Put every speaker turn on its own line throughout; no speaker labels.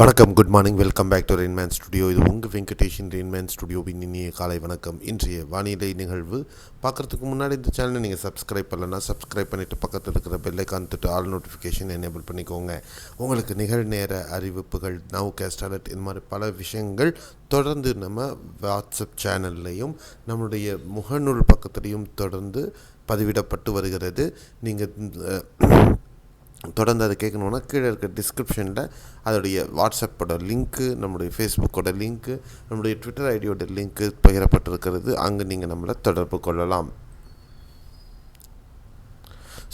வணக்கம் good morning welcome back to Rainman studio இது உங்கள் வெங்கடேஷன் ரெயின்மேன் ஸ்டுடியோவின் இனிய காலை வணக்கம். இன்றைய வானிலை நிகழ்வு. பார்க்குறதுக்கு முன்னாடி இந்த சேனலை நீங்கள் சப்ஸ்கிரைப் பண்ணலன்னா சப்ஸ்கிரைப் பண்ணிவிட்டு பக்கத்தில் இருக்கிற பெல்லைக்கான் காந்துட்டு ஆல் நோட்டிஃபிகேஷன் எனேபிள் பண்ணிக்கோங்க. உங்களுக்கு நிகழ்நேர அறிவிப்புகள் நவ் கேஸ்ட் அலர்ட் இந்த மாதிரி பல விஷயங்கள் தொடர்ந்து நம்ம வாட்ஸ்அப் சேனல்லையும் நம்முடைய முகநூல் பக்கத்துலேயும் தொடர்ந்து பதிவிடப்பட்டு வருகிறது. நீங்கள் தொடர்ந்து அதை கேட்கணுன்னா கீழே இருக்க டிஸ்கிரிப்ஷனில் அதோடைய வாட்ஸ்அப்போட லிங்க்கு நம்முடைய ஃபேஸ்புக்கோட லிங்க்கு நம்முடைய ட்விட்டர் ஐடியோட லிங்க்கு பகிரப்பட்டிருக்கிறது. அங்கே நீங்கள் நம்மளை தொடர்பு கொள்ளலாம்.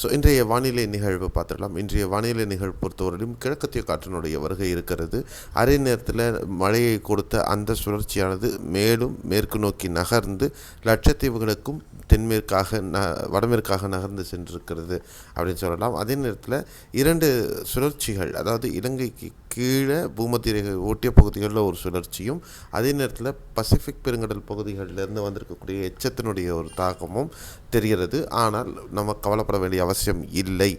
ஸோ இன்றைய வானிலை நிகழ்வு பார்த்துடலாம். இன்றைய வானிலை நிகழ்வு பொறுத்தவரையிலும் கிழக்கத்திய காற்றினுடைய வருகை இருக்கிறது. அரை நேரத்தில் மழையை கொடுத்த அந்த சுழற்சியானது மேலும் மேற்கு நோக்கி நகர்ந்து லட்சத்தீவுகளுக்கும் தென்மேற்காக ந வடமேற்காக நகர்ந்து சென்றிருக்கிறது அப்படின்னு சொல்லலாம். அதே நேரத்தில் இரண்டு சுழற்சிகள் அதாவது இலங்கைக்கு கீழே பூமத்திய ரேகை ஓட்டிய பகுதிகளில் ஒரு சுழற்சியும் அதே நேரத்தில் பசிபிக் பெருங்கடல் பகுதிகளிலிருந்து வந்திருக்கக்கூடிய எச்சத்தினுடைய ஒரு தாக்கமும் தெரிகிறது. ஆனால் நம்ம கவலைப்பட வேண்டிய அவசியம் இல்லை.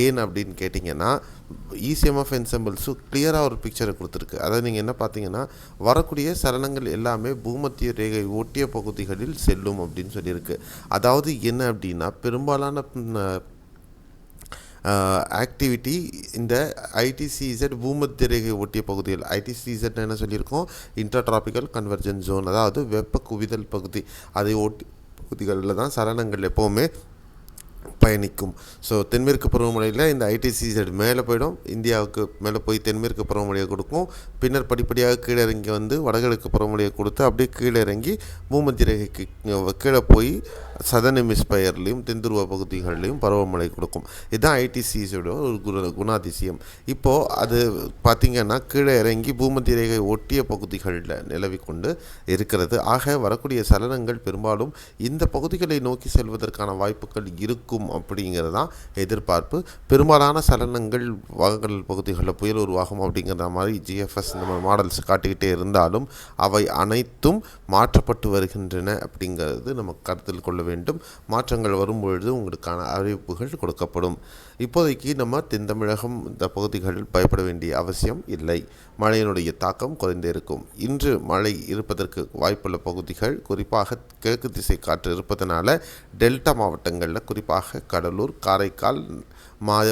ஏன் அப்படின்னு கேட்டிங்கன்னா இசிஎம்எஃப் என்சம்பிள்ஸும் கிளியராக ஒரு பிக்சரை கொடுத்துருக்கு. அதாவது நீங்கள் என்ன பார்த்தீங்கன்னா வரக்கூடிய சலனங்கள் எல்லாமே பூமத்திய ரேகை ஒட்டிய பகுதிகளில் செல்லும் அப்படின்னு சொல்லியிருக்கு. அதாவது என்ன அப்படின்னா பெரும்பாலான ஆக்டிவிட்டி இந்த ஐடிசிஇசட் பூமத்திய ரேகை ஒட்டிய பகுதிகள் ஐடிசிஇசட் என்ன சொல்லியிருக்கோம்? இன்டர்ட்ராபிக்கல் கன்வர்ஜன் ஜோன் அதாவது வெப்ப குவிதல் பகுதி. அதை ஒட்டி பகுதிகளில் தான் சலனங்கள் எப்போவுமே பயணிக்கும். ஸோ தென்மேற்கு பருவமழையில் இந்த ஐடிசிசட் மேலே போயிடும். இந்தியாவுக்கு மேலே போய் தென்மேற்கு பருவமழையை கொடுக்கும். பின்னர் படிப்படியாக கீழே இறங்கி வந்து வடகிழக்கு பருவமழையை கொடுத்து அப்படியே கீழே இறங்கி பூமத்திய ரேகைக்கு கீழே போய் சதன் எமிஸ்பயர்லேயும் தென்துருவ பகுதிகளிலையும் பருவமழை கொடுக்கும். இதுதான் ஐடிசிஸோட ஒரு குரு குணாதிசயம். இப்போது அது பார்த்திங்கன்னா கீழே இறங்கி பூமத்திய ரேகை ஒட்டிய பகுதிகளில் நிலவி கொண்டு இருக்கிறது. ஆக வரக்கூடிய சலனங்கள் பெரும்பாலும் இந்த பகுதிகளை நோக்கி செல்வதற்கான வாய்ப்புகள் இருக்கும் அப்படிங்கிறது தான் எதிர்பார்ப்பு. பெரும்பாலான சலனங்கள் வகங்கள் பகுதிகளில் புயல் உருவாகும் அப்படிங்கிற மாதிரி ஜிஎஃப்எஸ் இந்த மாதிரி மாடல்ஸ் காட்டிக்கிட்டே இருந்தாலும் அவை அனைத்தும் மாற்றப்பட்டு வருகின்றன அப்படிங்கிறது நம்ம கருத்தில் கொள்ள வேண்டும் வேண்டும். மாற்றங்கள் வரும்பொழுது உங்களுக்கான அறிவிப்புகள் கொடுக்கப்படும். இப்போதைக்கு நம்ம தென்தமிழகம் இந்த பகுதிகளில் பயப்பட வேண்டிய அவசியம் இல்லை. மழையினுடைய தாக்கம் குறைந்தே இருக்கும். இன்று மழை இருப்பதற்கு வாய்ப்புள்ள பகுதிகள் குறிப்பாக கிழக்கு திசை காற்று இருப்பதனால டெல்டா மாவட்டங்களில் குறிப்பாக கடலூர் காரைக்கால் மாய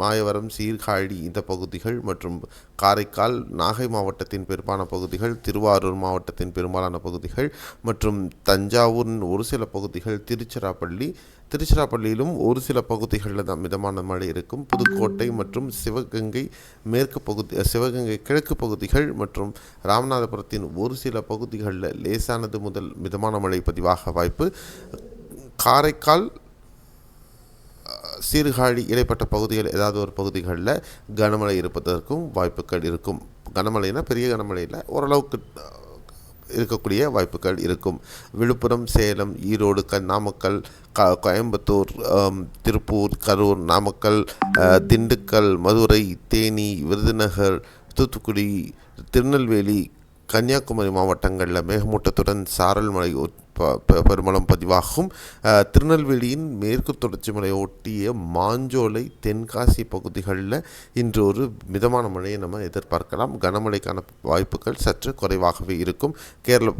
மாயவரம் சீர்காழி இந்த பகுதிகள் மற்றும் காரைக்கால் நாகை மாவட்டத்தின் பெரும்பாலான பகுதிகள் திருவாரூர் மாவட்டத்தின் பெரும்பாலான பகுதிகள் மற்றும் தஞ்சாவூரின் ஒரு சில பகுதிகள் திருச்சிராப்பள்ளி திருச்சிராப்பள்ளியிலும் ஒரு சில பகுதிகளில் தான் மிதமான மழை இருக்கும். புதுக்கோட்டை மற்றும் சிவகங்கை மேற்கு பகுதி சிவகங்கை கிழக்கு பகுதிகள் மற்றும் ராமநாதபுரத்தின் ஒரு சில பகுதிகளில் லேசானது முதல் மிதமான மழை பதிவாக வாய்ப்பு. காரைக்கால் சீர்காழி இடைப்பட்ட பகுதிகள் ஏதாவது ஒரு பகுதிகளில் கனமழை இருப்பதற்கும் வாய்ப்புகள் இருக்கும். கனமழைனா பெரிய கனமழையில் ஓரளவுக்கு இருக்கக்கூடிய வாய்ப்புகள் இருக்கும். விழுப்புரம் சேலம் ஈரோடு க நாமக்கல் க கோயம்புத்தூர் திருப்பூர் கரூர் நாமக்கல் திண்டுக்கல் மதுரை தேனி விருதுநகர் தூத்துக்குடி திருநெல்வேலி கன்னியாகுமரி மாவட்டங்களில் மேகமூட்டத்துடன் சாரல் மழை பெருமளம் பதிவாகும். திருநெல்வேலியின் மேற்கு தொடர்ச்சி மலையை ஒட்டிய மாஞ்சோலை தென்காசி பகுதிகளில் இன்று ஒரு மிதமான மழையை நம்ம எதிர்பார்க்கலாம். கனமழைக்கான வாய்ப்புகள் சற்று குறைவாகவே இருக்கும். கேரள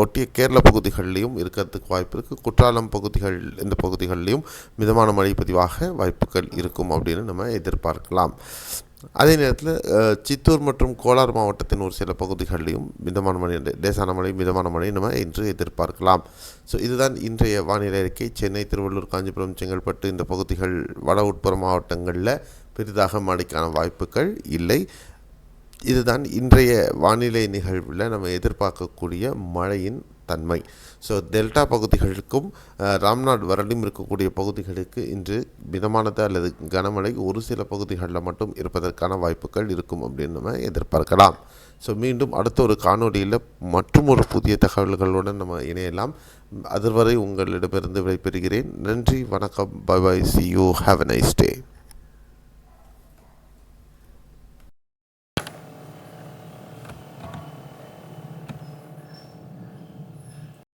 ஒட்டிய கேரள பகுதிகளிலையும் இருக்கிறதுக்கு வாய்ப்பு இருக்குது குற்றாலம் பகுதிகள் இந்த பகுதிகளிலையும் மிதமான மழை பதிவாக வாய்ப்புகள் இருக்கும் அப்படின்னு நம்ம எதிர்பார்க்கலாம். அதே நேரத்தில் சித்தூர் மற்றும் கோலார் மாவட்டத்தின் ஒரு சில பகுதிகளிலும் மிதமான மழை லேசான மழை மிதமான மழை நம்ம இன்று எதிர்பார்க்கலாம். ஸோ இதுதான் இன்றைய வானிலை அறிக்கை. சென்னை திருவள்ளூர் காஞ்சிபுரம் செங்கல்பட்டு இந்த பகுதிகள் வட உட்புற மாவட்டங்களில் பெரிதாக மழைக்கான வாய்ப்புகள் இல்லை. இதுதான் இன்றைய வானிலை நிகழ்வில் நம்ம எதிர்பார்க்கக்கூடிய மழையின் தன்மை. ஸோ டெல்டா பகுதிகளுக்கும் ராம்நாட் வரலும் இருக்கக்கூடிய பகுதிகளுக்கு இன்று மிதமானது அல்லது கனமழை ஒரு சில பகுதிகளில் மட்டும் இருப்பதற்கான வாய்ப்புகள் இருக்கும் அப்படின்னு நம்ம எதிர்பார்க்கலாம். ஸோ மீண்டும் அடுத்த ஒரு காணொலியில் மற்றும் ஒரு புதிய தகவல்களுடன் நம்ம இணையலாம். அதுவரை உங்களிடமிருந்து விடைபெறுகிறேன். நன்றி வணக்கம். Bye bye see you have a nice day